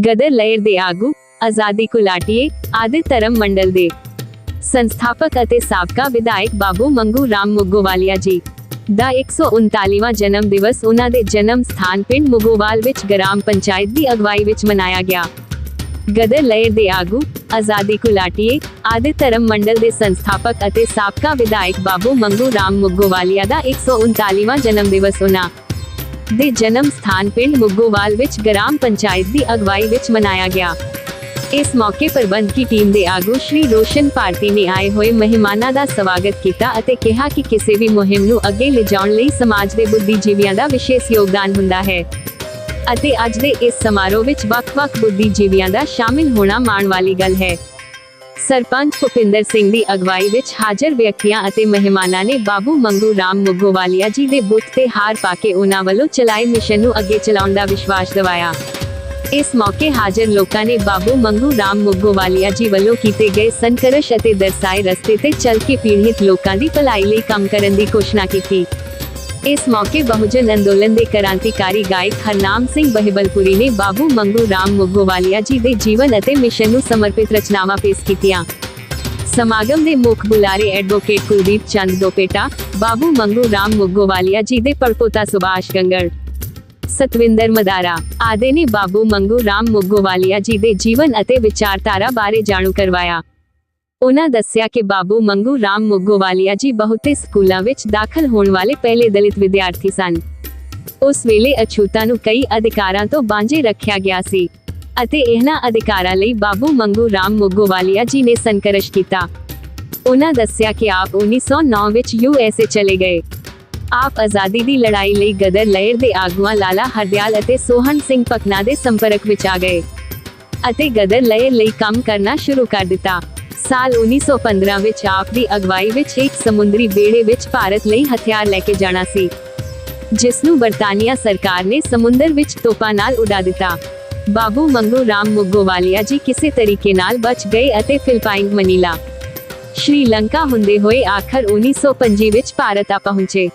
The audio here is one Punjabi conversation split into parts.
ਗਦਰ ਲਹਿਰ ਦੇ ਆਗੂ ਆਜ਼ਾਦੀ ਕੁਲਾਟੀਏ ਆਦਿ ਧਰਮ ਮੰਡਲ ਦੇ ਸੰਸਥਾਪਕ ਅਤੇ ਸਾਬਕਾ ਵਿਧਾਇਕ ਬਾਬੂ ਮੰਗੂ ਰਾਮ ਮੁੱਗੋਵਾਲੀਆ ਜੀ ਦਾ 139ਵਾਂ ਜਨਮ ਦਿਵਸ ਉਹਨਾਂ ਦੇ ਜਨਮ ਸਥਾਨ ਪਿੰਡ ਮੁਗੋਵਾਲ ਵਿੱਚ ਗ੍ਰਾਮ ਪੰਚਾਇਤ ਦੀ ਅਗਵਾਈ ਵਿੱਚ ਮਨਾਇਆ ਗਿਆ ਗਦਰ ਲਹਿਰ ਦੇ ਆਗੂ ਆਜ਼ਾਦੀ ਕੁਲਾਟੀਏ ਆਦਿ ਧਰਮ ਮੰਡਲ ਦੇ ਸੰਸਥਾਪਕ ਅਤੇ ਸਾਬਕਾ ਵਿਧਾਇਕ ਬਾਬੂ ਮੰਗੂ ਰਾਮ ਮੁੱਗੋਵਾਲੀਆ ਦਾ 139ਵਾਂ ਜਨਮ ਦਿਵਸ ਉਹਨਾਂ ਦੇ ਜਨਮ ਸਥਾਨ ਪਿੰਡ ਮੁੱਗੋਵਾਲ ਵਿੱਚ ਗ੍ਰਾਮ ਪੰਚਾਇਤ ਦੀ ਅਗਵਾਈ ਵਿੱਚ ਮਨਾਇਆ ਗਿਆ। ਇਸ ਮੌਕੇ ਪ੍ਰਬੰਧਕੀ ਟੀਮ ਦੇ ਆਗੂ ਸ਼੍ਰੀ ਰੋਸ਼ਨ ਭਾਰਤੀ ਨੇ ਆਏ ਹੋਏ ਮਹਿਮਾਨਾਂ ਦਾ ਸਵਾਗਤ ਕੀਤਾ ਅਤੇ ਕਿਹਾ ਕਿ ਕਿਸੇ ਵੀ ਮੁਹਿੰਮ ਨੂੰ ਅੱਗੇ ਲਿਜਾਉਣ ਲਈ ਸਮਾਜ ਦੇ ਬੁੱਧੀਜੀਵੀਆਂ ਦਾ ਵਿਸ਼ੇਸ਼ ਯੋਗਦਾਨ ਹੁੰਦਾ ਹੈ। ਅਤੇ ਅੱਜ ਦੇ ਇਸ ਸਮਾਰੋਹ ਵਿੱਚ ਵੱਖ-ਵੱਖ ਬੁੱਧੀਜੀਵੀਆਂ ਦਾ ਸ਼ਾਮਿਲ ਹੋਣਾ ਮਾਣ ਵਾਲੀ ਗੱਲ ਹੈ। ਸਰਪੰਚ ਭੁਪਿੰਦਰ ਸਿੰਘ ਦੀ ਅਗਵਾਈ ਵਿੱਚ ਹਾਜ਼ਰ ਵਿਅਕਤੀਆਂ ਅਤੇ ਮਹਿਮਾਨਾਂ ਨੇ ਬਾਬੂ ਮੰਗੂ ਰਾਮ ਮੁੱਗੋਵਾਲੀਆ ਜੀ ਦੇ ਬੁੱਤ ਤੇ ਹਾਰ ਪਾ ਕੇ ਉਹਨਾਂ ਵੱਲੋਂ ਚਲਾਏ ਮਿਸ਼ਨ ਨੂੰ ਅੱਗੇ ਚਲਾਉਣ ਦਾ ਵਿਸ਼ਵਾਸ ਦਿਵਾਇਆ। ਇਸ ਮੌਕੇ ਹਾਜ਼ਰ ਲੋਕਾਂ ਨੇ ਬਾਬੂ ਮੰਗੂ ਰਾਮ ਮੁੱਗੋਵਾਲੀਆ ਜੀ ਵੱਲੋਂ ਕੀਤੇ ਗਏ ਸੰਕਰਸ਼ ਅਤੇ ਦਰਸਾਏ ਰਸਤੇ ਤੇ ਚੱਲ ਕੇ ਪੀੜਿਤ ਲੋਕਾਂ ਦੀ ਭਲਾਈ ਲਈ ਕੰਮ ਕਰਨ ਦੀ ਘੋਸ਼ਣਾ ਕੀਤੀ। ਇਸ ਮੌਕੇ ਬਹੁਜਨ ਅੰਦੋਲਨ ਦੇ ਕ੍ਰਾਂਤੀਕਾਰੀ ਗਾਇਕ ਹਰਨਾਮ ਸਿੰਘ ਬਹਿਬਲਪੁਰੀ ਨੇ ਬਾਬੂ ਮੰਗੂ ਰਾਮ ਮੁੱਗੋਵਾਲੀਆ ਜੀ ਦੇ ਜੀਵਨ ਅਤੇ ਮਿਸ਼ਨ ਨੂੰ ਸਮਰਪਿਤ ਰਚਨਾਵਾਂ ਪੇਸ਼ ਕੀਤੀਆਂ। ਸਮਾਗਮ ਦੇ ਮੁੱਖ ਬੁਲਾਰੇ ਐਡਵੋਕੇਟ ਕੁਲਦੀਪ ਚੰਦ ਦੋਪੇਟਾ, ਬਾਬੂ ਮੰਗੂ ਰਾਮ ਮੁੱਗੋਵਾਲੀਆ ਜੀ ਦੇ ਪੜਪੋਤਾ ਸੁਭਾਸ਼ ਗੰਗੜ, ਸਤਵਿੰਦਰ ਮਦਾਰਾ ਆਦਿ ਨੇ ਬਾਬੂ ਮੰਗੂ ਰਾਮ ਮੁੱਗੋਵਾਲੀਆ ਜੀ ਦੇ ਜੀਵਨ ਅਤੇ ਵਿਚਾਰਧਾਰਾ ਬਾਰੇ ਜਾਣੂ ਕਰਵਾਇਆ। ਉਹਨਾਂ ਦੱਸਿਆ ਕਿ ਬਾਬੂ ਮੰਗੂ ਰਾਮ ਮੋਗੋਵਾਲੀਆ ਜੀ ਬਹੁਤੇ ਸਕੂਲਾਂ ਵਿੱਚ ਦਾਖਲ ਹੋਣ ਵਾਲੇ ਪਹਿਲੇ ਦਲਿਤ ਵਿਦਿਆਰਥੀ ਸਨ। ਉਸ ਵੇਲੇ ਅਛੂਤਾ ਨੂੰ ਕਈ ਅਧਿਕਾਰਾਂ ਤੋਂ ਬਾਂਝੇ ਰੱਖਿਆ ਗਿਆ ਸੀ ਅਤੇ ਇਹਨਾਂ ਅਧਿਕਾਰਾਂ ਲਈ ਬਾਬੂ ਮੰਗੂ ਰਾਮ ਮੁੱਗੋਵਾਲੀਆ ਜੀ ਨੇ ਸੰਘਰਸ਼ ਕੀਤਾ। ਉਹਨਾਂ ਦੱਸਿਆ ਕਿ ਆਪ 1909 ਵਿੱਚ ਯੂਐਸਏ ਚਲੇ ਗਏ। ਆਪ ਆਜ਼ਾਦੀ ਦੀ ਲੜਾਈ ਲਈ ਗਦਰ ਲਹਿਰ ਦੇ ਆਗੂਆਂ ਲਾਲਾ ਹਰਦਿਆਲ ਅਤੇ ਸੋਹਣ ਸਿੰਘ ਪਕਨਾ ਦੇ ਸੰਪਰਕ ਵਿੱਚ ਆ ਗਏ ਅਤੇ ਗਦਰ ਲਹਿਰ ਲਈ ਕੰਮ ਕਰਨਾ ਸ਼ੁਰੂ ਕਰ ਦਿੱਤਾ। ਸਾਲ 1915 ਵਿੱਚ ਆਪ ਦੀ ਅਗਵਾਈ ਵਿੱਚ ਇੱਕ ਸਮੁੰਦਰੀ ਬੇੜੇ ਵਿੱਚ ਭਾਰਤ ਲਈ ਹਥਿਆਰ ਲੈ ਕੇ ਜਾਣਾ ਸੀ ਜਿਸ ਨੂੰ ਬਰਤਾਨੀਆ ਸਰਕਾਰ ਨੇ ਸਮੁੰਦਰ ਵਿੱਚ ਤੋਪਾਂ ਨਾਲ ਉਡਾ ਦਿੱਤਾ। ਬਾਬੂ ਮੰਗੂ ਰਾਮ ਮੁੱਗੋਵਾਲੀਆ ਜੀ ਕਿਸੇ ਤਰੀਕੇ ਨਾਲ ਬਚ ਗਏ ਅਤੇ ਫਿਲਪਾਈਨ ਮਨੀਲਾ ਸ਼੍ਰੀਲੰਕਾ ਹੁੰਦੇ ਹੋਏ ਆਖਰ 1925 ਵਿੱਚ ਭਾਰਤ ਆ ਪਹੁੰਚੇ।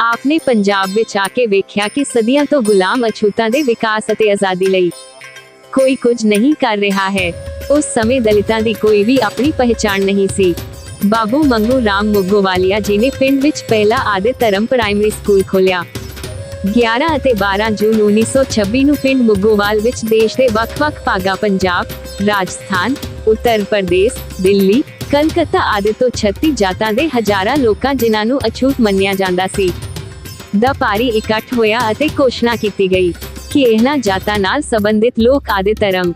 ਆਪਨੇ ਪੰਜਾਬ ਵਿੱਚ ਆ ਕੇ ਵੇਖਿਆ ਕਿ ਸਦੀਆਂ ਤੋਂ ਗੁਲਾਮ ਅਛੂਤਾਂ ਦੇ ਵਿਕਾਸ ਅਤੇ ਆਜ਼ਾਦੀ ਲਈ ਕੋਈ ਕੁਝ ਨਹੀਂ ਕਰ ਰਿਹਾ ਹੈ। ਉਸ ਸਮੇਂ ਦਲਿਤਾਂ ਦੀ ਕੋਈ ਵੀ ਆਪਣੀ ਪਹਿਚਾਣ ਨਹੀਂ ਸੀ ਬਾਬੂ ਮੰਗੂ ਰਾਮ ਮੁੱਗੋਵਾਲੀਆ ਜੀ ਨੇ ਪਿੰਡ ਵਿੱਚ ਪਹਿਲਾ ਆਦਿ ਧਰਮ ਪ੍ਰਾਇਮਰੀ ਸਕੂਲ ਖੋਲ੍ਹਿਆ 11 ਅਤੇ 12 ਜੂਨ 1926 ਨੂੰ ਪਿੰਡ ਮੁੱਗੋਵਾਲ ਵਿੱਚ ਦੇਸ਼ ਦੇ ਵੱਖ-ਵੱਖ ਭਾਗਾਂ ਪੰਜਾਬ, ਰਾਜਸਥਾਨ, ਉੱਤਰ ਪ੍ਰਦੇਸ਼, ਦਿੱਲੀ, ਕਲਕੱਤਾ ਆਦਿ ਤੋਂ 36 ਜਾਤਾਂ ਦੇ ਹਜ਼ਾਰਾਂ ਲੋਕਾਂ ਜਿਨ੍ਹਾਂ ਨੂੰ ਅਛੂਤ ਮੰਨਿਆ ਜਾਂਦਾ ਸੀ ਦਾ ਭਾਰੀ ਇਕੱਠ ਹੋਇਆ ਅਤੇ ਘੋਸ਼ਣਾ ਕੀਤੀ ਗਈ ਕਿ ਇਹਨਾਂ ਜਾਤਾਂ ਨਾਲ ਸੰਬੰਧਿਤ ਲੋਕ ਆਦਿ ਧਰਮ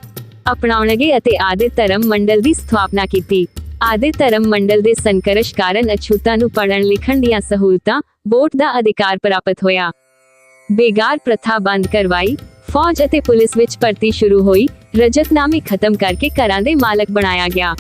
ਅਪਣਾਉਣਗੇ ਅਤੇ ਆਦਿ ਧਰਮ ਮੰਡਲ ਦੀ ਸਥਾਪਨਾ ਕੀਤੀ। ਆਦਿ ਧਰਮ ਮੰਡਲ ਦੇ ਸੰਕਰਸ਼ ਕਾਰਨ ਅਛੂਤਾਂ ਨੂੰ ਪੜ੍ਹਨ, ਲਿਖਣ ਦੀਆਂ ਸਹੂਲਤਾਂ ਵੋਟ ਦਾ ਅਧਿਕਾਰ ਪ੍ਰਾਪਤ ਹੋਇਆ। ਬੇਗਾਰ ਪ੍ਰਥਾ ਬੰਦ ਕਰਵਾਈ, ਫੌਜ ਅਤੇ ਪੁਲਿਸ ਵਿੱਚ ਭਰਤੀ ਸ਼ੁਰੂ ਹੋਈ, ਰਜਤਨਾਮੇ ਖਤਮ ਕਰਕੇ ਘਰਾਂ ਦੇ ਮਾਲਕ ਬਣਾਇਆ ਗਿਆ।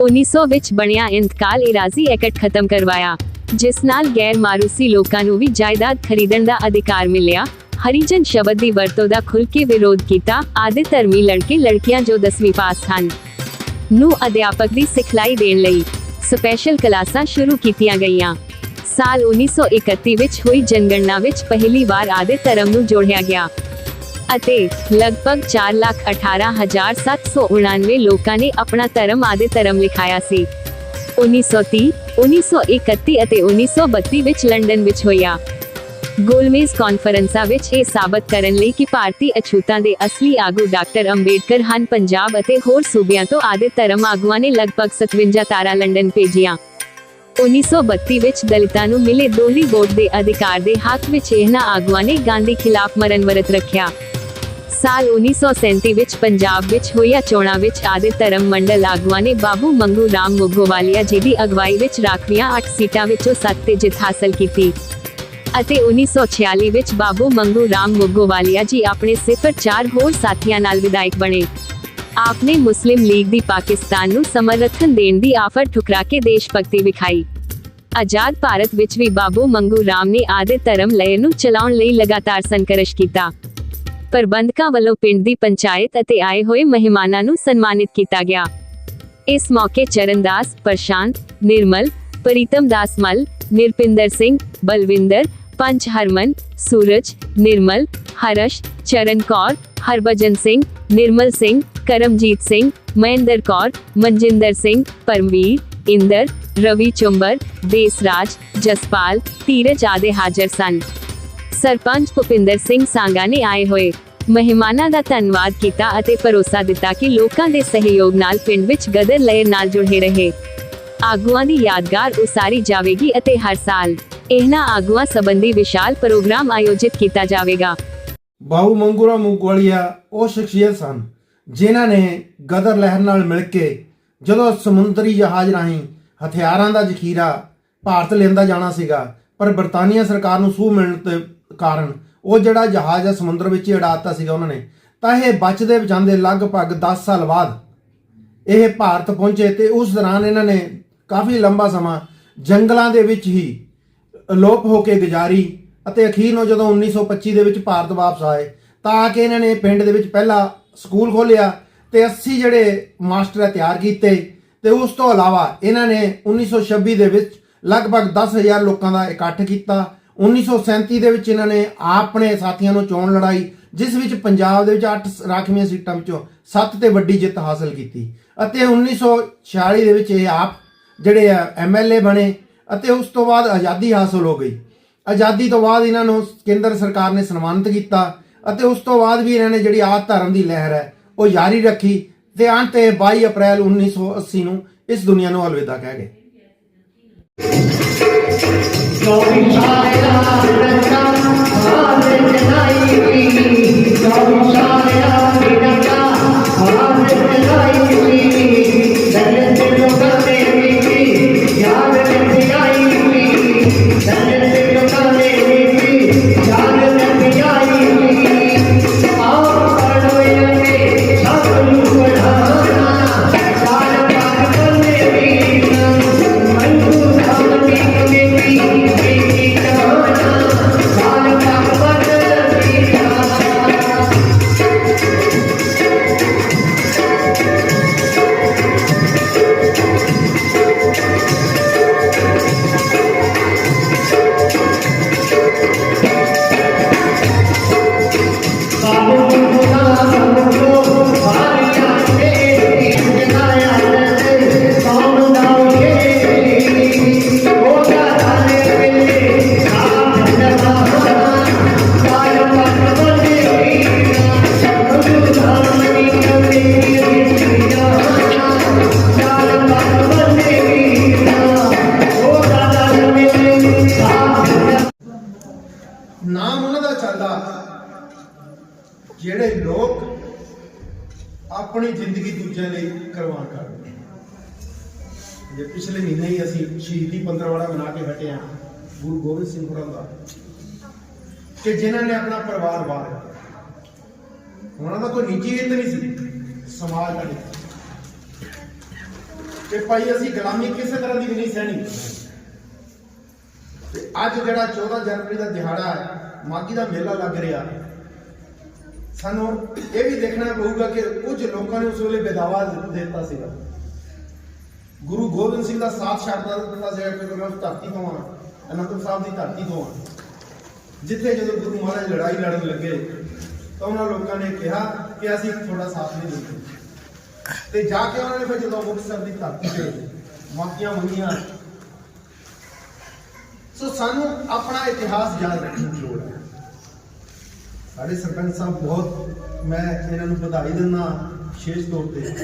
1900 ਵਿੱਚ ਬਣਿਆ ਇੰਤਕਾਲ ਇਰਾਜ਼ੀ ਐਕਟ ਖਤਮ ਕਰਵਾਇਆ, ਜਿਸ ਨਾਲ ਗੈਰ ਮਾਰੂਸੀ ਲੋਕਾਂ ਨੂੰ ਵੀ ਜਾਇਦਾਦ ਖਰੀਦਣ ਦਾ ਅਧਿਕਾਰ ਮਿਲਿਆ ਹਰੀਜਨ ਸ਼ਬਦ ਦੀ ਵਰਤੋਂ ਦਾ ਖੁੱਲ੍ਹ ਕੇ ਵਿਰੋਧ ਕੀਤਾ। ਆਦਿ ਧਰਮੀ ਲੜਕੇ, ਲੜਕੀਆਂ ਜੋ 10ਵੀਂ ਪਾਸ ਹਨ, ਨੂੰ ਅਧਿਆਪਕ ਦੀ ਸਿਖਲਾਈ ਦੇਣ ਲਈ ਸਪੈਸ਼ਲ ਕਲਾਸਾਂ ਸ਼ੁਰੂ ਕੀਤੀਆਂ ਗਈਆਂ। ਸਾਲ 1931 ਵਿੱਚ ਹੋਈ ਜਨਗਣਨਾ ਵਿੱਚ ਪਹਿਲੀ ਵਾਰ ਆਦਿ ਧਰਮ ਨੂੰ ਜੋੜਿਆ ਗਿਆ ਅਤੇ ਲਗਭਗ 418799 ਲੋਕਾਂ ਨੇ ਆਪਣਾ ਧਰਮ ਆਦਿ ਧਰਮ ਲਿਖਾਇਆ ਸੀ। 1930 1931 ਅਤੇ 1932 ਵਿੱਚ ਲੰਡਨ ਵਿੱਚ ਹੋਇਆ। ਗੋਲਮੇਜ਼ ਕਾਨਫਰੰਸਾਂ ਵਿੱਚ ਇਹ ਸਾਬਤ ਕਰਨ ਲਈ ਕਿ ਭਾਰਤੀ ਅਛੂਤਾਂ ਦੇ ਅਸਲੀ ਆਗੂ ਡਾਕਟਰ ਅੰਬੇਡਕਰ ਹਨ ਪੰਜਾਬ ਅਤੇ ਹੋਰ ਸੂਬਿਆਂ ਤੋਂ ਆਦਿ ਧਰਮ ਆਗੂਆਂ ਨੇ ਲਗਭਗ 57 ਤਾਰਾ ਲੰਡਨ ਭੇਜੀਆਂ। 1932 ਵਿੱਚ ਦਲਿਤਾਂ ਨੂੰ ਮਿਲੇ ਦੋਹਰੀ ਵੋਟ ਦੇ ਅਧਿਕਾਰ ਦੇ ਹੱਕ ਵਿੱਚ ਇਹਨਾਂ ਆਗੂਆਂ ਨੇ ਗਾਂਧੀ ਖਿਲਾਫ ਮਰਨ ਵਰਤ ਰੱਖਿਆ। ਸਾਲ 1937 ਵਿੱਚ ਪੰਜਾਬ ਵਿੱਚ ਹੋਈਆਂ ਚੋਣਾਂ ਵਿੱਚ ਆਦਿ ਧਰਮ ਮੰਡਲ ਆਗੂਆਂ ਨੇ ਬਾਬੂ ਮੰਗੂ ਰਾਮ ਮੁੱਗੋਵਾਲੀਆ ਜੀ ਦੀ ਅਗਵਾਈ ਵਿੱਚ ਰਾਖਵੀਆਂ 8 ਸੀਟਾਂ ਵਿੱਚੋਂ 7 ਤੇ ਜਿੱਤ ਹਾਸਲ ਕੀਤੀ। ਅਤੇ 1946 ਵਿੱਚ ਬਾਬੂ ਮੰਗੂ ਰਾਮ ਮੁੱਗੋਵਾਲੀਆ ਜੀ ਆਪਣੇ ਸਿਫਰ 4 ਹੋਰ ਸਾਥੀਆਂ ਨਾਲ ਵਿਧਾਇਕ ਬਣੇ। ਆਪਨੇ ਮੁਸਲਿਮ ਲੀਗ ਦੀ ਪਾਕਿਸਤਾਨ ਨੂੰ ਸਮਰਥਨ ਦੇਣ ਦੀ ਆਫਰ ਠੁਕਰਾ ਕੇ ਦੇਸ਼ਭਗਤੀ ਵਿਖਾਈ। ਆਜ਼ਾਦ ਭਾਰਤ ਵਿੱਚ ਵੀ ਬਾਬੂ ਮੰਗੂ ਰਾਮ ਨੇ ਆਦਿ ਧਰਮ ਲਹਿਰ ਨੂੰ ਚਲਾਉਣ ਲਈ ਲਗਾਤਾਰ ਸੰਘਰਸ਼ ਕੀਤਾ। ਪ੍ਰਬੰਧਕਾਂ ਵੱਲੋਂ ਪਿੰਡ ਦੀ ਪੰਚਾਇਤ ਅਤੇ ਆਏ ਹੋਏ ਮਹਿਮਾਨਾਂ ਨੂੰ ਸਨਮਾਨਿਤ ਕੀਤਾ ਗਿਆ। ਇਸ ਮੌਕੇ ਚਰਨਦਾਸ, ਪ੍ਰਸ਼ਾਂਤ, ਨਿਰਮਲ, ਪ੍ਰੀਤਮ ਦਾਸ ਮਲ, ਨਿਰਪਿੰਦਰ ਸਿੰਘ, ਬਲਵਿੰਦਰ ਪੰਚ ਹਰਮਨ ਸੂਰਜ ਨਿਰਮਲ ਹਰਸ਼ ਚਰਨ ਕੌਰ ਹਰਭਜਨ ਸਿੰਘ ਨਿਰਮਲ ਸਿੰਘ ਕਰਮਜੀਤ ਸਿੰਘ ਮਹਿੰਦਰ ਕੌਰ ਮਨਜਿੰਦਰ ਸਿੰਘ ਪਰਮਵੀਰ ਇੰਦਰ ਰਵੀ ਚੁੰਬਰ ਦੇਸਰਾਜ ਜਸਪਾਲ ਧੀਰਜ ਆਦਿ ਹਾਜ਼ਰ ਸਨ ਸਰਪੰਚ ਭੁਪਿੰਦਰ ਸਿੰਘ ਸਾਂਗਾ ਨੇ ਆਏ ਹੋਏ ਮਹਿਮਾਨਾਂ ਦਾ ਧੰਨਵਾਦ ਕੀਤਾ ਅਤੇ ਭਰੋਸਾ ਦਿੱਤਾ ਕਿ ਲੋਕਾਂ ਦੇ ਸਹਿਯੋਗ ਨਾਲ ਪਿੰਡ ਵਿੱਚ ਗਦਰ ਲਹਿਰ ਨਾਲ ਜੁੜੇ ਰਹੇ ਆਗੂਆਂ ਦੀ ਯਾਦਗਾਰ ਉਸਾਰੀ ਜਾਵੇਗੀ ਅਤੇ ਹਰ ਸਾਲ ਇਹਨਾਂ ਆਗੂਆਂ ਸੰਬੰਧੀ ਵਿਸ਼ਾਲ ਪ੍ਰੋਗਰਾਮ ਆਯੋਜਿਤ ਕੀਤਾ ਜਾਵੇਗਾ। ਬਾਹੂ ਮੰਗੂਰਾ ਮੁਗਵਾਲੀਆ ਉਹ ਸ਼ਖਸੀਅਤ ਸਨ, ਜਿਨ੍ਹਾਂ ਨੇ ਗਦਰ ਲਹਿਰ ਨਾਲ ਮਿਲ ਕੇ ਜਦੋਂ ਸਮੁੰਦਰੀ ਜਹਾਜ਼ ਰਾਹੀਂ ਹਥਿਆਰਾਂ ਦਾ ਜ਼ਖੀਰਾ ਭਾਰਤ ਲੈਂਦਾ ਜਾਣਾ ਸੀਗਾ, ਪਰ ਬਰਤਾਨੀਆ ਸਰਕਾਰ ਨੂੰ ਸੂਹ ਮਿਲਣ ਤੇ ਕਾਰਨ ਉਹ ਜਿਹੜਾ ਜਹਾਜ਼ ਆ ਸਮੁੰਦਰ ਵਿੱਚ ਹੀ ਉਡਾ ਦਿੱਤਾ ਸੀਗਾ ਉਹਨਾਂ ਨੇ, ਤਾਂ ਇਹ ਬਚਦੇ ਬਚਾਉਂਦੇ ਲਗਭਗ 10 ਸਾਲ ਬਾਅਦ ਇਹ ਭਾਰਤ ਪਹੁੰਚੇ ਤੇ ਉਸ ਦੌਰਾਨ ਇਹਨਾਂ ਨੇ ਕਾਫੀ ਲੰਬਾ ਸਮਾਂ ਜੰਗਲਾਂ ਦੇ ਵਿੱਚ ਹੀ ਅਲੋਪ ਹੋ ਕੇ ਗੁਜ਼ਾਰੀ ਅਤੇ ਅਖੀਰ ਨੂੰ ਜਦੋਂ 1925 ਦੇ ਵਿੱਚ ਭਾਰਤ ਵਾਪਸ ਆਏ, ਤਾਂ ਆ ਕੇ ਇਹਨਾਂ ਨੇ ਪਿੰਡ ਦੇ ਵਿੱਚ ਪਹਿਲਾ ਸਕੂਲ ਖੋਲ੍ਹਿਆ ਤੇ 80 ਜਿਹੜੇ ਮਾਸਟਰ ਹੈ ਤਿਆਰ ਕੀਤੇ ਤੇ ਉਸ ਤੋਂ ਇਲਾਵਾ ਇਹਨਾਂ ਨੇ 1926 ਦੇ ਵਿੱਚ ਲਗਭਗ 10000 ਲੋਕਾਂ ਦਾ ਇਕੱਠ ਕੀਤਾ 1937 ਦੇ ਵਿੱਚ ਇਹਨਾਂ ਨੇ ਆਪਣੇ ਸਾਥੀਆਂ ਨੂੰ ਚੋਣ ਲੜਾਈ, ਜਿਸ ਵਿੱਚ ਪੰਜਾਬ ਦੇ ਵਿੱਚ 8 ਰਾਖਵੀਆਂ ਸੀਟਾਂ ਵਿੱਚੋਂ 7 ਤੇ ਵੱਡੀ ਜਿੱਤ ਹਾਸਲ ਕੀਤੀ ਅਤੇ 1946 ਦੇ ਵਿੱਚ ਇਹ ਆਪ ਜਿਹੜੇ ਆ ਐਮਐਲਏ ਬਣੇ ਅਤੇ ਉਸ ਤੋਂ ਬਾਅਦ ਆਜ਼ਾਦੀ ਹਾਸਲ ਹੋ ਗਈ ਆਜ਼ਾਦੀ ਤੋਂ ਬਾਅਦ ਇਹਨਾਂ ਨੂੰ ਕੇਂਦਰ ਸਰਕਾਰ ਨੇ ਸਨਮਾਨਿਤ ਕੀਤਾ ਅਤੇ ਉਸ ਤੋਂ ਬਾਅਦ ਵੀ ਇਹਨਾਂ ਨੇ ਜਿਹੜੀ ਆਦ ਧਰਮ ਦੀ ਲਹਿਰ ਹੈ ਉਹ ਜਾਰੀ ਰੱਖੀ ਤੇ ਅੰਤ ਇਹ 22 ਅਪ੍ਰੈਲ 1980 ਨੂੰ ਇਸ ਦੁਨੀਆ ਨੂੰ ਅਲਵਿਦਾ ਕਹਿ ਗਏ ਨਾਮ ਸ਼ਹੀਦੀ ਬਣਾ ਕੇ ਹਟੇ ਹਾਂ ਗੁਰੂ ਗੋਬਿੰਦ ਸਿੰਘ ਹੋਰਾਂ ਦਾ। ਕਿ ਜਿਨ੍ਹਾਂ ਨੇ ਆਪਣਾ ਪਰਿਵਾਰ ਬਾਹਰ ਉਹਨਾਂ ਦਾ ਕੋਈ ਨਿੱਜੀ ਹਿੱਤ ਨਹੀਂ ਸੀ। ਸਮਾਜ ਦਾ ਕਿ ਭਾਈ ਅਸੀਂ ਗੁਲਾਮੀ ਕਿਸੇ ਤਰ੍ਹਾਂ ਦੀ ਵੀ ਨਹੀਂ ਸਹਿਣੀ। ਤੇ ਅੱਜ ਜਿਹੜਾ 14 ਜਨਵਰੀ ਦਾ ਦਿਹਾੜਾ ਹੈ ਮਾਗੀ ਦਾ ਮੇਲਾ ਲੱਗ ਰਿਹਾ। ਸਾਨੂੰ ਇਹ ਵੀ ਦੇਖਣਾ ਪਊਗਾ ਕਿ ਕੁਝ ਲੋਕਾਂ ਨੇ ਉਸ ਵੇਲੇ ਬੇਦਾਵਾ ਦਿੱਤਾ ਸੀਗਾ। ਗੁਰੂ ਗੋਬਿੰਦ ਸਿੰਘ ਦਾ ਸਾਥ ਛੱਡਦਾ ਦਿੱਤਾ ਸੀਗਾ ਕਿ ਮੈਂ ਧਰਤੀ ਤੋਂ ਆ ਅਨੰਦਪੁਰ ਸਾਹਿਬ ਦੀ ਧਰਤੀ ਤੋਂ ਆ ਜਿੱਥੇ ਜਦੋਂ ਗੁਰੂ ਮਹਾਰਾਜ ਲੜਾਈ ਲੜਨ ਲੱਗੇ, ਤਾਂ ਉਹਨਾਂ ਲੋਕਾਂ ਨੇ ਕਿਹਾ ਕਿ ਅਸੀਂ ਤੁਹਾਡਾ ਸਾਥ ਨਹੀਂ ਦਿੰਦੇ। ਤੇ ਜਾ ਕੇ ਉਹਨਾਂ ਨੇ ਫਿਰ ਜਦੋਂ ਮੁਕਤਸਰ ਦੀ ਧਰਤੀ ਤੇ ਮਾਫੀਆਂ ਮੰਗੀਆਂ ਸੋ ਸਾਨੂੰ ਆਪਣਾ ਇਤਿਹਾਸ ਯਾਦ ਰੱਖਣ ਦੀ ਲੋੜ ਹੈ। ਸਾਡੇ ਸਰਪੰਚ ਸਾਹਿਬ, ਬਹੁਤ ਮੈਂ ਇਹਨਾਂ ਨੂੰ ਵਧਾਈ ਦਿੰਦਾ, ਵਿਸ਼ੇਸ਼ ਤੌਰ ਤੇ।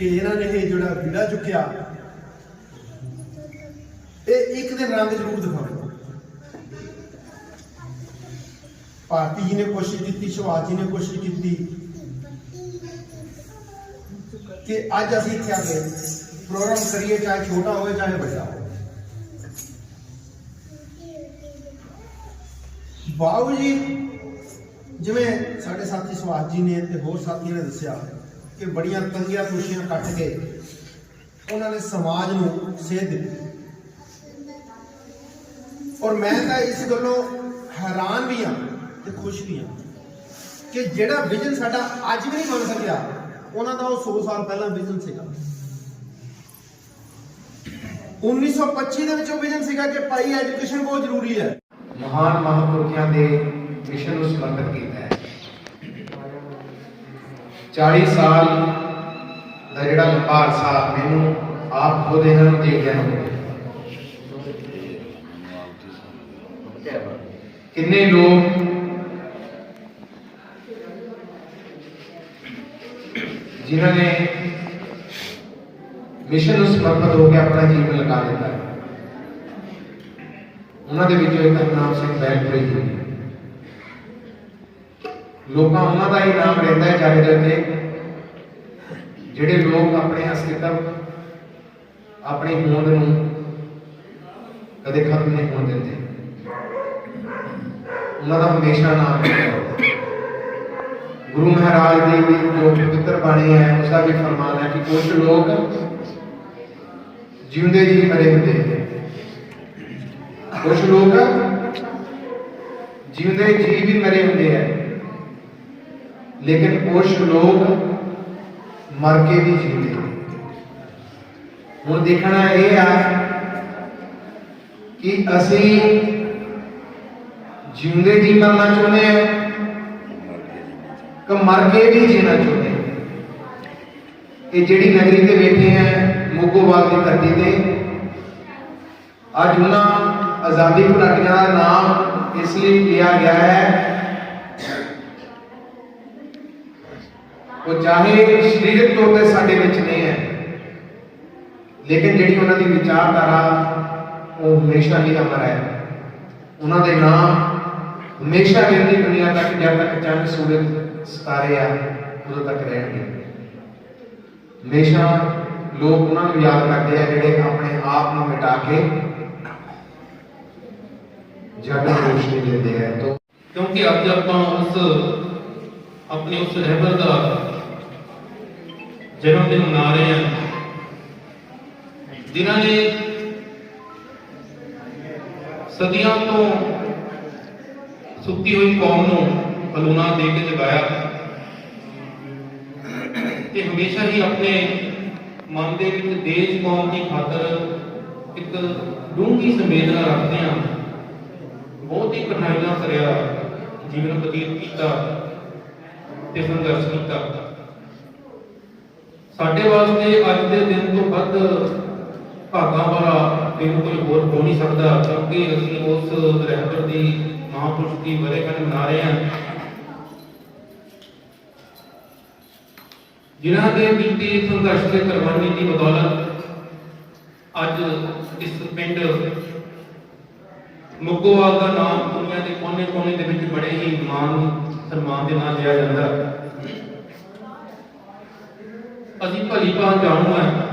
ਕਿ ਇਹਨਾਂ ਨੇ ਇਹ ਜਿਹੜਾ ਵੀੜਾ ਚੁੱਕਿਆ, ਇਹ ਇੱਕ ਦਿਨ ਰੰਗ ਜ਼ਰੂਰ ਦਿਖਾਉਣਾ। ਭਾਰਤੀ ਜੀ ਨੇ ਕੋਸ਼ਿਸ਼ ਕੀਤੀ ਸ਼ਿਵਾਜ ਜੀ ਨੇ ਕੋਸ਼ਿਸ਼ ਕੀਤੀ ਕਿ ਅੱਜ ਅਸੀਂ ਇੱਥੇ ਆ ਗਏ ਪ੍ਰੋਗਰਾਮ ਕਰੀਏ, ਚਾਹੇ ਛੋਟਾ ਹੋਵੇ, ਚਾਹੇ ਵੱਡਾ ਹੋਵੇ। ਬਾਬੂ ਜੀ, ਜਿਵੇਂ ਸਾਡੇ ਸਾਥੀ ਸੁਭਾਸ਼ ਜੀ ਨੇ ਤੇ ਹੋਰ ਸਾਥੀਆਂ ਨੇ ਦੱਸਿਆ ਕਿ ਬੜੀਆਂ ਤੰਗੀਆਂ ਖੁਸ਼ੀਆਂ ਕੱਟ ਕੇ ਉਹਨਾਂ ਨੇ ਸਮਾਜ ਨੂੰ ਸੇਧ ਦਿੱਤੀ। ਔਰ ਮੈਂ ਤਾਂ ਇਸ ਗੱਲੋਂ ਹੈਰਾਨ ਵੀ ਹਾਂ ਤੇ ਖੁਸ਼ ਵੀ ਹਾਂ ਕਿ ਜਿਹੜਾ ਵਿਜ਼ਨ ਸਾਡਾ ਅੱਜ ਵੀ ਨਹੀਂ ਬਣ ਸਕਿਆ, ਉਹਨਾਂ ਦਾ ਉਹ 100 ਸਾਲ ਪਹਿਲਾਂ ਵਿਜ਼ਨ ਸੀਗਾ। 1925 ਦੇ ਵਿੱਚ ਉਹ ਵਿਜ਼ਨ ਸੀਗਾ ਕਿ ਭਾਈ ਐਜੂਕੇਸ਼ਨ ਬਹੁਤ ਜ਼ਰੂਰੀ ਹੈ। ਮਹਾਨ ਮਹਾਂਪੁਰਖਾਂ ਦੇ ਮਿਸ਼ਨ ਨੂੰ ਸਮਰਪਿਤ ਕੀਤਾ 40 ਸਾਲ ਦਾ ਜਿਹੜਾ ਲੰਬਾ ਅਰਸਾ ਮੈਨੂੰ ਆਪ ਖੁਦ ਇਹਨਾਂ ਨੂੰ ਦੇਖਦਿਆਂ ਨੂੰ ਕਿੰਨੇ ਲੋਕ ਜਿਨ੍ਹਾਂ ਨੇ ਮਿਸ਼ਨ ਨੂੰ ਸਮਰਪਿਤ ਹੋ ਕੇ ਆਪਣਾ ਜੀਵਨ ਲਗਾ ਦਿੱਤਾ ਉਹਨਾਂ ਦੇ ਵਿੱਚੋਂ ਇੱਕ ਨਾਮ ਸਿੰਘ ਬੈਲਪੁਰੀ ਜੀ ਲੋਕਾਂ ਉਹਨਾਂ ਦਾ ਹੀ ਨਾਮ ਰਹਿੰਦਾ ਹੈ ਜਗ ਦੇ ਜਿਹੜੇ ਲੋਕ ਆਪਣੇ ਅਸਤਿਤਵ ਆਪਣੀ ਹੋਂਦ ਨੂੰ ਕਦੇ ਖਤਮ ਨਹੀਂ ਹੋਣ ਦਿੰਦੇ। ਉਹਨਾਂ ਦਾ ਹਮੇਸ਼ਾ ਨਾਮ ਗੁਰੂ ਮਹਾਰਾਜ ਦੀ ਵੀ ਜੋ ਪਵਿੱਤਰ ਬਾਣੀ ਹੈ ਉਸ ਦਾ ਵੀ ਫਰਮਾਨ ਹੈ ਕਿ ਕੁਝ ਲੋਕ ਜਿਉਂਦੇ ਜੀ ਮਰੇ ਹੁੰਦੇ ਨੇ। ਕੁਝ ਲੋਕ ਜਿਉਂਦੇ ਜੀ ਵੀ ਮਰੇ ਹੁੰਦੇ ਆ। ਲੇਕਿਨ ਕੁਝ ਲੋਕ ਮਰ ਕੇ ਵੀ ਜਿਉਂਦੇ ਹੁਣ ਦੇਖਣਾ ਇਹ ਆ ਕਿ ਅਸੀਂ ਜਿਉਂਦੇ ਜੀ ਮਰਨਾ ਚਾਹੁੰਦੇ ਆ ਕਿ ਮਰ ਕੇ ਵੀ ਜੀਣਾ ਚਾਹੁੰਦੇ ਹਾਂ। ਇਹ ਜਿਹੜੀ ਨਗਰੀ ਤੇ ਬੈਠੇ ਆ, ਮੋਗੋਵਾਲ ਦੀ ਧਰਤੀ ਤੇ, ਅੱਜ ਉਹਨਾਂ ਆਜ਼ਾਦੀ ਘੁਲਾਟੀਆਂ ਦਾ ਨਾਮ ਇਸ ਲਈ ਲਿਆ ਗਿਆ ਹੈ ਉਹ ਚਾਹੇ ਸਰੀਰਕ ਤੌਰ ਤੇ ਸਾਡੇ ਵਿੱਚ ਨਹੀਂ ਹੈ, ਲੇਕਿਨ ਜਿਹੜੀ ਉਹਨਾਂ ਦੀ ਵਿਚਾਰਧਾਰਾ, ਉਹ ਹਮੇਸ਼ਾ ਲਈ ਅਮਰ ਹੈ। ਉਹਨਾਂ ਦੇ ਨਾਮ ਹਮੇਸ਼ਾ ਰਹਿੰਦੀ ਦੁਨੀਆ ਤੱਕ, ਜਦ ਤੱਕ ਚੰਦ, ਸੂਰਜ, ਸਿਤਾਰੇ ਆ, ਉਦੋਂ ਤੱਕ ਰਹਿਣਗੇ। ਹਮੇਸ਼ਾ ਲੋਕ ਉਹਨਾਂ ਨੂੰ ਯਾਦ ਕਰਦੇ ਆ, ਜਿਹੜੇ ਆਪਣੇ ਆਪ ਨੂੰ ਮਿਟਾ ਕੇ ਜਗ ਨੂੰ ਰੋਸ਼ਨੀ ਦਿੰਦੇ ਆ। ਤੋਂ ਕਿਉਂਕਿ ਅੱਜ ਆਪਾਂ ਉਸ, ਆਪਣੇ ਉਸ ਰਹਿਬਰ ਦਾ ਜਨਮ ਦਿਨ ਮਨਾ ਰਹੇ ਹਾਂ ਜਿਨ੍ਹਾਂ ਨੇ ਸਦੀਆਂ ਤੋਂ ਸੁੱਤੀ ਹੋਈ ਕੌਮ ਨੂੰ ਬਲੂਨਾ ਦੇ ਕੇ ਜਗਾਇਆ। ਤੇ ਹਮੇਸ਼ਾ ਹੀ ਆਪਣੇ ਮਨ ਦੇ ਵਿੱਚ ਦੇਸ਼ ਕੌਮ ਦੀ ਖਾਤਰ ਇੱਕ ਡੂੰਘੀ ਸੰਵੇਦਨਾ ਰੱਖਦੇ ਹਾਂ ਬਹੁਤ ਹੀ ਕਠਿਨਾਈਆਂ ਭਰਿਆ ਜੀਵਨ ਬਤੀਤ ਕੀਤਾ ਤੇ ਸੰਘਰਸ਼ ਕੀਤਾ। ਸਾਡੇ ਵਾਸਤੇ ਅੱਜ ਦੇ ਦਿਨ ਤੋਂ ਵੱਧ ਭਾਗਾਂ ਵਾਲਾ ਦਿਨ ਕੋਈ ਹੋਰ ਹੋ ਨਹੀਂ ਸਕਦਾ, ਕਿਉਂਕਿ ਅਸੀਂ ਉਸ ਰਹਿਬਰ ਦੀ ਮਹਾਂਪੁਰਸ਼ ਦੀ ਵਰੇਗੰਢ ਮਨਾ ਰਹੇ ਹਾਂ ਜਿਨ੍ਹਾਂ ਦੇ ਬੀਤੇ ਸੰਘਰਸ਼ ਤੇ ਕੁਰਬਾਨੀ ਦੀ ਬਦੌਲਤ ਅੱਜ ਇਸ ਪਿੰਡ ਮੁੱਗੋਵਾਲ ਦਾ ਨਾਮ ਦੁਨੀਆ ਦੇ ਕੋਨੇ-ਕੋਨੇ ਦੇ ਵਿੱਚ ਬੜੇ ਹੀ ਮਾਨ ਸਨਮਾਨ ਦੇ ਨਾਲ ਲਿਆ ਜਾਂਦਾ ਹੈ। ਅਸੀਂ ਭਲੀ ਭਾਂ ਜਾਣੂ ਹੈ।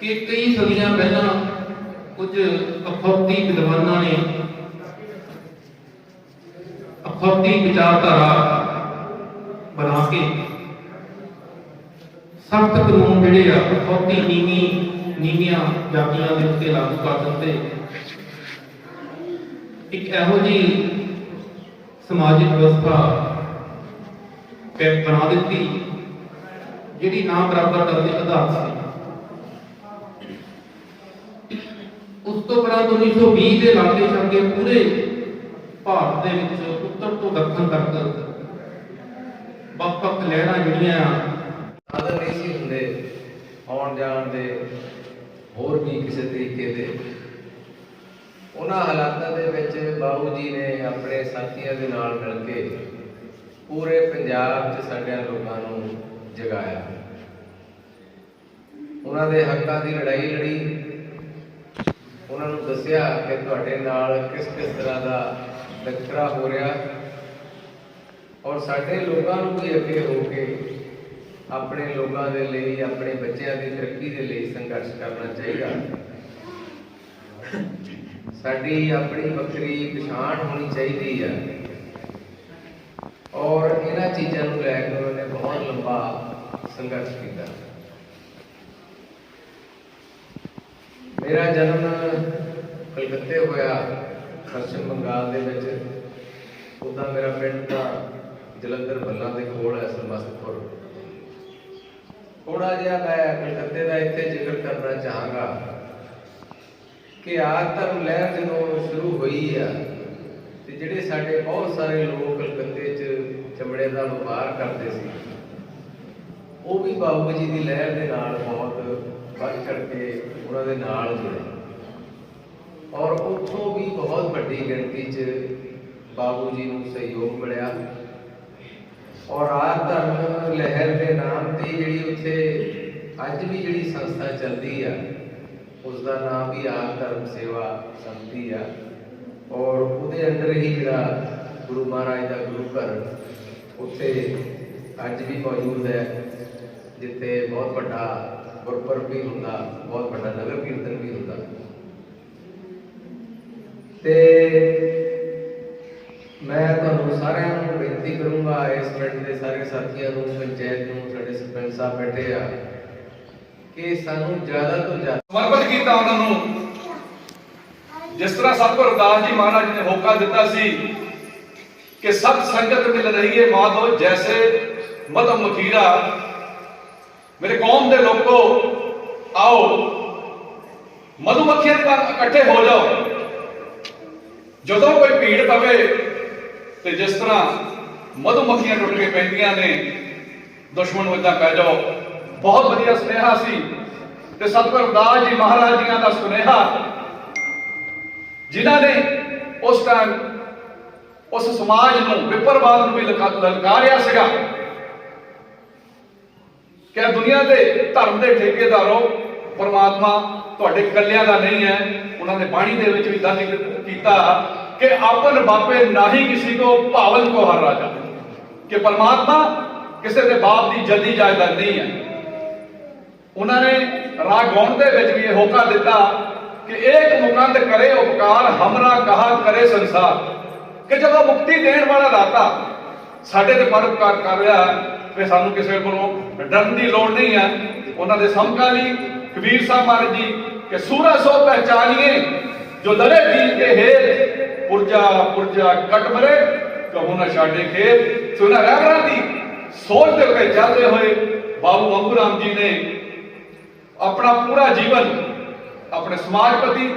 ਕਿ ਕਈ ਸਦੀਆਂ ਪਹਿਲਾਂ ਕੁਝ ਅਖੌਤੀ ਵਿਦਵਾਨਾਂ ਨੇ ਅਖੌਤੀ ਵਿਚਾਰਧਾਰਾ ਬਣਾ ਕੇ ਸਖਤ ਕਾਨੂੰਨ ਜਿਹੜੇ ਆ, ਅਖੌਤੀ ਨੀਵੀਂ, ਨੀਵੀਆਂ ਜਾਤੀਆਂ ਦੇ ਉੱਤੇ ਲਾਗੂ ਕਰ ਦਿੱਤੇ। ਇੱਕ ਇਹੋ ਜਿਹੀ ਸਮਾਜਿਕ ਵਿਵਸਥਾ ਪੈ ਬਣਾ ਦਿੱਤੀ। ਜਿਹੜੀ ਨਾ ਬਰਾਬਰ ਕਰਨ ਦੇ ਆਧਾਰ ਸੀ ਉਸ ਤੋਂ ਬਾਅਦ 1920 ਦੇ ਲਾਗੇ ਛਾਗੇ ਪੂਰੇ ਭਾਰਤ ਦੇ ਵਿੱਚ ਉੱਤਰ ਤੋਂ ਦੱਖਣ ਤੱਕ ਵੱਖ-ਵੱਖ ਲਹਿਰਾਂ ਜਿਹੜੀਆਂ ਆ ਨਹੀਂ ਸੀ ਹੁੰਦੇ, ਆਉਣ ਜਾਣ ਦੇ ਹੋਰ ਵੀ ਕਿਸੇ ਤਰੀਕੇ ਦੇ। ਉਹਨਾਂ ਹਾਲਾਤਾਂ ਦੇ ਵਿੱਚ ਬਾਬੂ ਜੀ ਨੇ ਆਪਣੇ ਸਾਥੀਆਂ ਦੇ ਨਾਲ ਮਿਲ ਕੇ ਪੂਰੇ ਪੰਜਾਬ 'ਚ ਸਾਡੇ ਲੋਕਾਂ ਨੂੰ ਜਗਾਇਆ। ਉਹਨਾਂ ਦੇ ਹੱਕਾਂ ਦੀ ਲੜਾਈ ਲੜੀ। ਉਹਨਾਂ ਨੂੰ ਦੱਸਿਆ ਕਿ ਤੁਹਾਡੇ ਨਾਲ ਕਿਸ ਕਿਸ ਤਰ੍ਹਾਂ ਦਾ ਟਕਰਾ ਹੋ ਰਿਹਾ। ਔਰ ਸਾਡੇ ਲੋਕਾਂ ਨੂੰ ਵੀ ਅੱਗੇ ਹੋ ਕੇ ਆਪਣੇ ਲੋਕਾਂ ਦੇ ਲਈ, ਆਪਣੇ ਬੱਚਿਆਂ ਦੀ ਤਰੱਕੀ ਦੇ ਲਈ ਸੰਘਰਸ਼ ਕਰਨਾ ਚਾਹੀਦਾ। ਸਾਡੀ ਆਪਣੀ ਵੱਖਰੀ ਪਛਾਣ ਹੋਣੀ ਚਾਹੀਦੀ ਹੈ ਚੀਜ਼ਾਂ ਨੂੰ ਲੈ ਕੇ ਉਹਨੇ ਬਹੁਤ ਲੰਬਾ ਸੰਘਰਸ਼ ਕੀਤਾ। ਮੇਰਾ ਜਨਮ ਕਲਕੱਤੇ ਹੋਇਆ ਪੱਛਮ ਬੰਗਾਲ ਦੇ ਵਿੱਚ। ਉਦਾਂ ਮੇਰਾ ਪਿੰਡ ਤਾਂ ਜਲੰਧਰ ਬੱਲਾਂ ਦੇ ਕੋਲ ਹੈ ਸਰਮਸਤਪੁਰ ਥੋੜਾ ਜਿਹਾ ਮੈਂ ਕਲਕੱਤੇ ਦਾ ਇੱਥੇ ਜ਼ਿਕਰ ਕਰਨਾ ਚਾਹਾਂਗਾ ਕਿ ਆਦ ਧਰਮ ਲਹਿਰ ਜਦੋਂ ਸ਼ੁਰੂ ਹੋਈ ਆ, ਤੇ ਜਿਹੜੇ ਸਾਡੇ ਬਹੁਤ ਸਾਰੇ ਲੋਕ ਕਲਕੱਤੇ 'ਚ ਚਮੜੇ ਦਾ ਵਪਾਰ ਕਰਦੇ ਸੀ। ਉਹ ਵੀ ਬਾਬੂ ਜੀ ਦੀ ਲਹਿਰ ਦੇ ਨਾਲ ਬਹੁਤ ਵੱਧ ਚੜ ਕੇ ਉਹਨਾਂ ਦੇ ਨਾਲ ਜੁੜੇ। ਔਰ ਉੱਥੋਂ ਵੀ ਬਹੁਤ ਵੱਡੀ ਗਿਣਤੀ 'ਚ ਬਾਬੂ ਜੀ ਨੂੰ ਸਹਿਯੋਗ ਮਿਲਿਆ। ਔਰ ਆਦ ਧਰਮ ਲਹਿਰ ਦੇ ਨਾਮ ਤੇ ਜਿਹੜੀ ਉੱਥੇ ਅੱਜ ਵੀ ਜਿਹੜੀ ਸੰਸਥਾ ਚੱਲਦੀ ਆ ਉਸ ਦਾ ਨਾਮ ਵੀ ਆਦ ਧਰਮ ਸੇਵਾ ਸੰਗਤੀ ਆ। ਔਰ ਉਹਦੇ ਅੰਦਰ ਹੀ ਜਿਹੜਾ ਗੁਰੂ ਮਹਾਰਾਜ ਦਾ ਗੁਰੂ ਘਰ ਉੱਥੇ ਅੱਜ ਵੀ ਮੌਜੂਦ ਹੈ, ਜਿੱਥੇ ਬਹੁਤ ਵੱਡਾ ਗੁਰਪੁਰਬ ਵੀ ਹੁੰਦਾ, ਬਹੁਤ ਵੱਡਾ ਨਗਰ ਕੀਰਤਨ ਵੀ ਹੁੰਦਾ। ਤੇ ਮੈਂ ਤੁਹਾਨੂੰ ਸਾਰਿਆਂ ਨੂੰ ਬੇਨਤੀ ਕਰੂੰਗਾ, ਇਸ ਪਿੰਡ ਦੇ ਸਾਰੇ ਸਾਥੀਆਂ ਨੂੰ, ਪੰਚਾਇਤ ਨੂੰ, ਸਾਡੇ ਸਰਪੰਚ ਸਾਹਿਬ ਬੈਠੇ ਆ, ਕਿ ਸਾਨੂੰ ਜ਼ਿਆਦਾ ਤੋਂ ਜ਼ਿਆਦਾ ਸਮਰਪਿਤ ਕੀਤਾ ਉਹਨਾਂ ਨੂੰ। ਜਿਸ ਤਰ੍ਹਾਂ ਸਤਿਗੁਰ ਅਰਦਾਸ ਜੀ ਮਹਾਰਾਜ ਨੇ ਹੋਕਾ ਦਿੱਤਾ ਸੀ ਕਿ ਸਭ ਸੰਗਤ ਮਿਲ ਰਹੀ ਹੈ ਮਾਧੋ ਜੈਸੇ ਮਦਮ ਮਖੀਰਾ। ਮੇਰੇ ਕੌਮ ਦੇ ਲੋਕੋ, ਆਓ ਮਧੂਮੱਖੀਆਂ ਦੇ ਇਕੱਠੇ ਹੋ ਜਾਓ। ਜਦੋਂ ਕੋਈ ਭੀੜ ਪਵੇ, ਤੇ ਜਿਸ ਤਰ੍ਹਾਂ ਮਧੂਮੱਖੀਆਂ ਟੁੱਟ ਕੇ ਪੈਂਦੀਆਂ ਨੇ, ਦੁਸ਼ਮਣ ਨੂੰ ਇਦਾਂ ਪੈ ਜਾਓ। ਬਹੁਤ ਵਧੀਆ ਸੁਨੇਹਾ ਸੀ। ਤੇ ਸਤਿਗੁਰ ਅਰਦਾਸ ਜੀ ਮਹਾਰਾਜ ਜੀਆਂ ਦਾ ਸੁਨੇਹਾ। ਜਿਨ੍ਹਾਂ ਨੇ ਉਸ ਟਾਈਮ ਉਸ ਸਮਾਜ ਨੂੰ, ਵਿਪਰਵਾਦ ਨੂੰ ਵੀ ਲਲਕਾ- ਲਲਕਾਰਿਆ ਸੀਗਾ। ਕਿ ਦੁਨੀਆ ਦੇ ਧਰਮ ਦੇ ਠੇਕੇਦਾਰੋ, ਪਰਮਾਤਮਾ ਤੁਹਾਡੇ ਕੱਲਿਆਂ ਦਾ ਨਹੀਂ ਹੈ, ਉਹਨਾਂ ਨੇ ਬਾਣੀ ਦੇ ਵਿੱਚ ਵੀ ਦਰਜ ਕੀਤਾ ਕਿ ਆਪਨ ਬਾਪੇ ਨਾਹੀ ਕਿਸੇ ਕੋ ਭਾਵਨ ਕੋ ਹਰ ਰਾਜਾ। ਕਿ ਪਰਮਾਤਮਾ ਕਿਸੇ ਦੇ ਬਾਪ ਦੀ ਜਲਦੀ ਜਾਇਦਾਦ ਨਹੀਂ ਹੈ। ਉਹਨਾਂ ਨੇ ਰਾਗ ਗਾਉਣ ਦੇ ਵਿੱਚ ਵੀ ਇਹ ਹੋਕਾ ਦਿੱਤਾ ਕਿ ਏਕ ਮੁਕੰਦ ਕਰੇ ਉਪਕਾਰ, ਹਮਰਾ ਕਹਾ ਕਰੇ ਸੰਸਾਰ। ਕਿ ਜਦੋਂ ਮੁਕਤੀ ਦੇਣ ਵਾਲਾ ਦਾਤਾ ਸਾਡੇ ਤੇ ਪਰਉਪਕਾਰ ਕਰ ਰਿਹਾ ਤੇ ਸਾਨੂੰ ਕਿਸੇ ਕੋਲੋਂ ਡਰਨ ਦੀ ਲੋੜ ਨਹੀਂ ਹੈ। ਉਹਨਾਂ ਦੇ ਸਮਕਾਲੀ ਕਬੀਰ ਸਾਹਿਬ ਮਹਾਰਾਜ ਜੀ ਕਿ ਸੂਰਾ ਸੋ ਪਹਿਚਾਨੀਏ, ਜੋ ਲੜੇ ਦਿਲ ਕੇ ਹੇਤ ਪੁਰਜਾ ਪੁਰਜਾ ਕਟ ਮਰੇ, ਕਹੂ ਨਾ ਛਾੜੇ ਖੇਤ। ਸੋ ਰਹਿਬਰਾਂ ਦੀ ਸੋਚ ਦੇ ਉੱਤੇ ਚੱਲਦੇ ਹੋਏ ਬਾਬੂ ਮੰਗੂ ਰਾਮ ਜੀ ਨੇ ਆਪਣਾ ਪੂਰਾ ਜੀਵਨ ਆਪਣੇ ਸਮਾਜ ਪ੍ਰਤੀ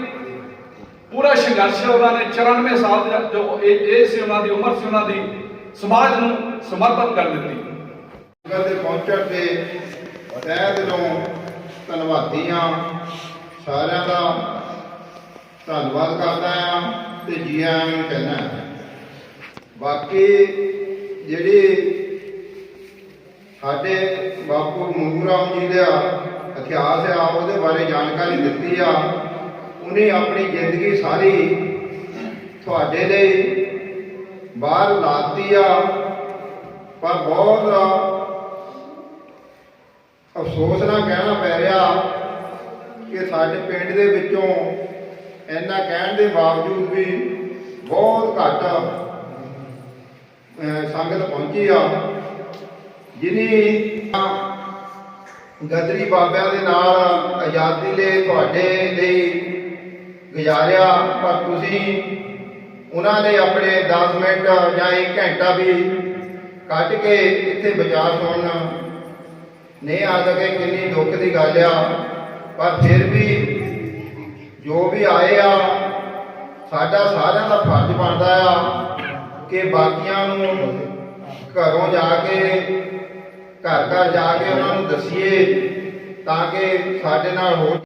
ਪੂਰਾ ਸੰਘਰਸ਼ ਉਹਨਾਂ ਨੇ 94 ਸਾਲ ਦਾ ਜੋ ਇਹ ਸੀ ਉਹਨਾਂ ਦੀ ਉਮਰ ਸੀ ਉਹਨਾਂ ਦੀ, ਸਮਾਜ ਨੂੰ ਸਮਰਪਿਤ ਕਰ ਦਿੱਤੀ। ਨਗਰ ਦੇ ਪਹੁੰਚਣ ਤੇ ਤਹਿ ਦਿਲੋਂ ਧੰਨਵਾਦੀ ਹਾਂ ਸਾਰਿਆਂ ਦਾ ਧੰਨਵਾਦ ਕਰਦਾ ਹਾਂ ਤੇ ਜੀ ਆਇਆਂ ਨੂੰ ਕਹਿੰਦਾ ਬਾਕੀ ਜਿਹੜੀ ਸਾਡੇ ਬਾਪੂ ਮੰਗੂ ਰਾਮ ਜੀ ਦਾ ਇਤਿਹਾਸ ਆ, ਉਹਦੇ ਬਾਰੇ ਜਾਣਕਾਰੀ ਦਿੱਤੀ ਆ। ਉਹਨੇ ਆਪਣੀ ਜ਼ਿੰਦਗੀ ਸਾਰੀ ਤੁਹਾਡੇ ਲਈ ਬਾਹਰ ਲਾਤੀ ਆ, ਪਰ ਬਹੁਤ ਅਫਸੋਸ ਨਾਲ ਕਹਿਣਾ ਪੈ ਰਿਹਾ ਕਿ ਸਾਡੇ ਪਿੰਡ ਦੇ ਵਿੱਚੋਂ ਇੰਨਾ ਕਹਿਣ ਦੇ ਬਾਵਜੂਦ ਵੀ ਬਹੁਤ ਘੱਟ ਸੰਗਤ ਪਹੁੰਚੀ ਆ, ਜਿਨੀ ਗਦਰੀ ਬਾਬਿਆਂ ਦੇ ਨਾਲ ਆਜ਼ਾਦੀ ਲਈ ਤੁਹਾਡੇ ਲਈ ਗੁਜ਼ਾਰਿਆ, ਪਰ ਤੁਸੀਂ ਉਹਨਾਂ ਨੇ ਆਪਣੇ 10 ਮਿੰਟ ਜਾਂ 1 ਘੰਟਾ ਵੀ ਕੱਢ ਕੇ ਇੱਥੇ ਬਚਾ ਸੁਣਨ ਨਹੀਂ ਆ ਸਕੇ, ਕਿੰਨੀ ਦੁੱਖ ਦੀ ਗੱਲ ਆ। ਪਰ ਫਿਰ ਵੀ ਜੋ ਵੀ ਆਏ ਆ, ਸਾਡਾ ਸਾਰਿਆਂ ਦਾ ਫਰਜ਼ ਬਣਦਾ ਆ ਕਿ ਬਾਕੀਆਂ ਨੂੰ ਘਰੋਂ ਜਾ ਕੇ, ਘਰ ਘਰ ਜਾ ਕੇ ਉਹਨਾਂ ਨੂੰ ਦਸੀਏ ਤਾਂ ਕਿ ਸਾਡੇ ਨਾਲ ਹੋਰ